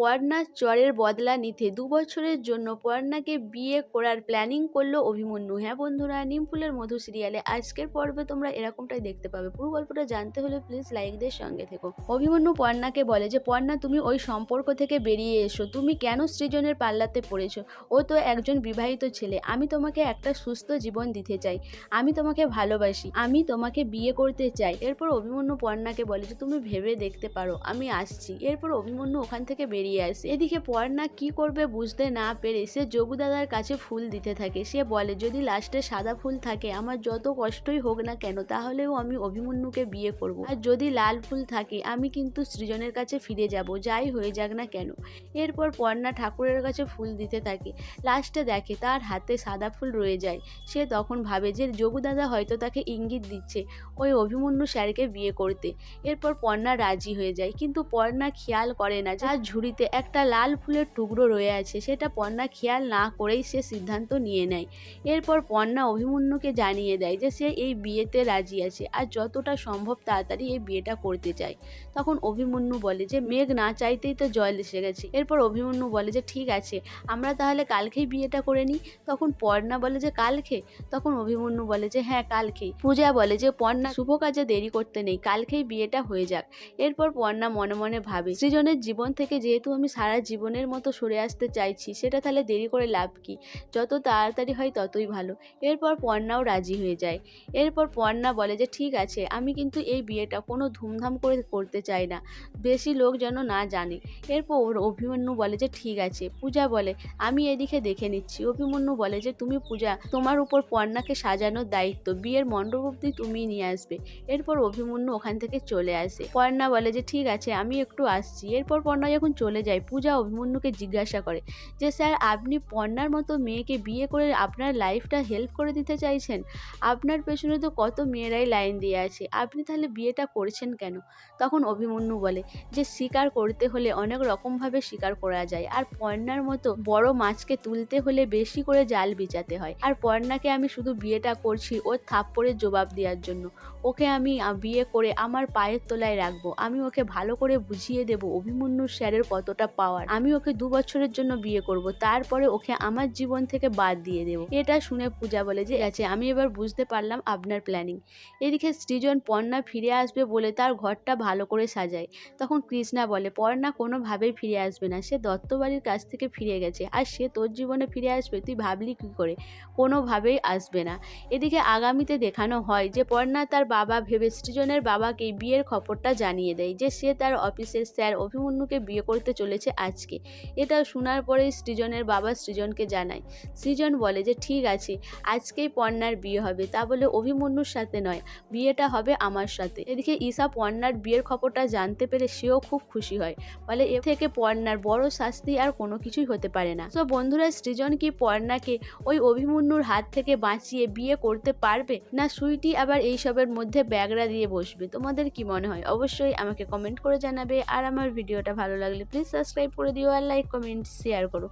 পর্ণার চরের বদলা নিতে দু বছরের জন্য পর্ণাকে বিয়ে করার প্ল্যানিং করল অভিমন্যু। হ্যাঁ বন্ধুরা নিমফুলের মধু সিরিয়ালে আজকের পর্বে তোমরা এরকমটাই দেখতে পাবে। পুরো গল্পটা জানতে হলে প্লিজ লাইকদের সঙ্গে থেকো। অভিমন্যু পর্ণাকে বলে যে, পর্ণা, তুমি ওই সম্পর্ক থেকে বেরিয়ে এসো। তুমি কেন সৃজনের পাল্লাতে পড়েছো? ও তো একজন বিবাহিত ছেলে। আমি তোমাকে একটা সুস্থ জীবন দিতে চাই। আমি তোমাকে ভালোবাসি। আমি তোমাকে বিয়ে করতে চাই। এরপর অভিমন্যু পর্ণাকে বলে যে, তুমি ভেবে দেখতে পারো। আমি আসছি। এরপর অভিমন্যু ওখান থেকে বেরিয়ে আসে। এদিকে পর্ণা কি করবে বুঝতে না পেরে সে যোগু দাদার কাছে ফুল দিতে থাকে। সে বলে, যদি লাস্টে সাদা ফুল থাকে, আমার যত কষ্টই হোক না কেন, তাহলেও আমি অভিমন্যুকে বিয়ে করব। আর যদি লাল ফুল থাকে, আমি কিন্তু সৃজনের কাছে ফিরে যাব, যাই হয়ে যাক না কেন। এরপর পর্ণা ঠাকুরের কাছে ফুল দিতে থাকে। লাস্টে দেখে তার হাতে সাদা ফুল রয়ে যায়। সে তখন ভাবে যে যোগু দাদা হয়তো তাকে ইঙ্গিত দিচ্ছে ওই অভিমন্যু স্যারকে বিয়ে করতে। এরপর পর্ণা রাজি হয়ে যায়। কিন্তু পর্ণা খেয়াল করে না যার ঝুড়িতে একটা লাল ফুলের টুকরো রয়ে আছে, সেটা পর্ণা খেয়াল না করেই সে সিদ্ধান্ত নিয়ে নেয়। এরপর পর্ণা অভিমন্যুকে জানিয়ে দেয় যে সে এই বিয়েতে রাজি আছে আর যতটা সম্ভব তাড়াতাড়ি এই বিয়েটা করতে চায়। তখন অভিমন্যু বলে যে, মেঘ না চাইতেই তো জল এসে গেছে। এরপর অভিমন্যু বলে যে, ঠিক আছে, আমরা তাহলে কালকেই বিয়েটা করে নিই। তখন পর্ণা বলে যে, কালকে? তখন অভিমন্যু বলে যে হ্যাঁ কালকেই পূজা বলে যে পর্ণা শুভ কাজে দেরি করতে নেই, কালকেই বিয়েটা হয়ে যাক। এরপর পর্ণা মনে মনে ভাবে, সৃজনের জীবন থেকে যেহেতু আমি সারা জীবনের মতো সরে আসতে চাইছি, সেটা তাহলে দেরি করে লাভ কি? যত তাড়াতাড়ি হয় ততই ভালো। এরপর পর্ণাও রাজি হয়ে যায়। এরপর পর্ণা বলে যে, ঠিক আছে, আমি কিন্তু এই বিয়েটা কোনো ধুমধাম করে করতে চাই না। বেশি লোক যেন না জানে। এরপর অভিমন্যু বলে যে, ঠিক আছে। পূজা বলে, আমি এদিকে দেখে নিচ্ছি। অভিমন্যু বলে যে, তুমি পূজা, তোমার উপর পর্ণাকে সাজানোর দায়িত্ব। বিয়ের মণ্ডপ অব্দি তুমিই নিয়ে আসবে। এরপর অভিমন্যু ওখান থেকে চলে আসে। পর্ণা বলে যে, ঠিক আছে, আমি একটু আসছি। এরপর পর্ণা যখন চলে যায়। পূজা অভিমন্যুকে জিজ্ঞাসা করে যে, স্যার, আপনি পর্ণার মতো মেয়েকে বিয়ে করে আপনার লাইফটা হেল্প করে দিতে চাইছেন? আপনার পেছনে তো কত মেয়েরাই লাইন দিয়ে আছে। আপনি তাহলে বিয়েটা করছেন কেন? তখন অভিমন্যু বলে যে শিকার করতে হলে অনেক রকমভাবে শিকার করা যায়। আর পর্ণার মতো বড় মাছকে তুলতে হলে বেশি করে জাল বিছাতে হয়। আর পর্ণাকে আমি শুধু বিয়েটা করছি ওর থাপ্পড়ের জবাব দেওয়ার জন্য। ওকে আমি বিয়ে করে আমার পায়ের তোলায় রাখব। আমি ওকে ভালো করে বুঝিয়ে দেবো। অভিমন্যু স্যারের কতটা পাওয়ার আমি ওকে দু বছরের জন্য বিয়ে করব, তারপরে ওকে আমার জীবন থেকে বাদ দিয়ে দেবো। এটা শুনে পূজা বলে যে আছে আমি এবার বুঝতে পারলাম আপনার প্ল্যানিং এদিকে সৃজন পর্ণা ফিরে আসবে বলে তার ঘরটা ভালো করে সাজায়। তখন কৃষ্ণা বলে, পর্ণা কোনোভাবেই ফিরে আসবে না, সে দত্তবাড়ির কাছ থেকে ফিরে গেছে। আর সে তোর জীবনে ফিরে আসবে, তুই ভাবলি কী করে? কোনোভাবেই আসবে না। এদিকে আগামীতে দেখানো হয় যে, পর্ণা তার বাবা ভেবে সৃজনের বাবাকে বিয়ের খবরটা জানিয়ে দেয় যে, সে তার অফিসের স্যার অভিমন্যুকে বিয়ে করতে চলেছে আজকে। এটা শোনার পরেই সৃজনের বাবা সৃজনকে জানায়। সৃজন বলে যে, ঠিক আছে, আজকেই পর্ণার বিয়ে হবে। তা বলে, অভিমন্যুর সাথে নয়, বিয়েটা হবে আমার সাথে। এদিকে ঈশা পর্ণার বিয়ের খবরটা জানতে পেরে সেও খুব খুশি হয়। বলে, এ থেকে পর্ণার বড় শাস্তি আর কোনো কিছুই হতে পারে না। তো বন্ধুরা, সৃজন কি পর্ণাকে ওই অভিমন্যুর হাত থেকে বাঁচিয়ে বিয়ে করতে পারবে? না, সুইটি আবার এইসবের মধ্যে ব্যাগরা দিয়ে বসবে? তোমাদের কি মনে হয়? অবশ্যই আমাকে কমেন্ট করে জানাবে। আর আমার ভিডিওটা ভালো লাগলে প্লিজ সাবস্ক্রাইব করে দিও আর লাইক কমেন্ট শেয়ার করো।